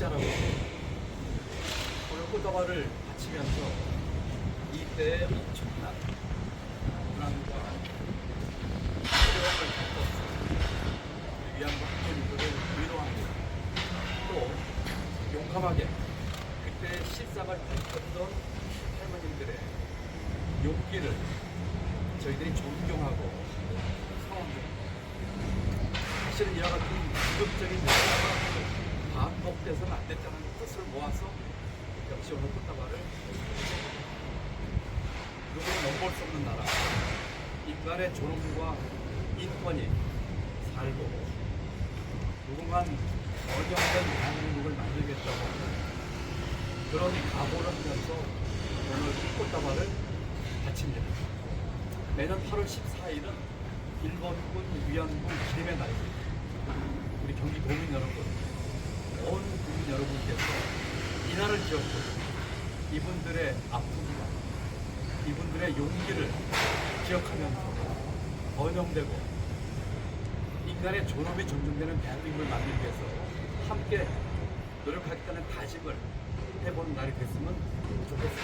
의자라고. 오늘 꽃다발을 바치면서 이때의 엄청난 불안과 두려움을 겪었어 위안부 학교인들을 위로하고 또 용감하게 그때 실상을 밝혔던 할머님들의 용기를 저희들이 존경하고 성원합니다. 사실은 이와 같은 비극적인 일화가 반복돼서는 안 됐다는 뜻을 모아서 역시 오늘 꽃다발을 누구는 넘볼 수 없는 나라 인간의 존엄과 인권이 살고 누군가 어려운 대한민국을 만들겠다고 그런 각오를 하면서 오늘 꽃다발을 바칩니다. 매년 8월 14일은 일본군 위안부 기림의 날입니다. 우리 경기 도민 여러분, 온 국민 여러분께서 이날을 기억하고 이분들의 아픔과 이분들의 용기를 기억하면서 번영되고 인간의 존엄이 존중되는 대한민국을 만들기 위해서 함께 노력하겠다는 다짐을 해보는 날이 됐으면 좋겠습니다.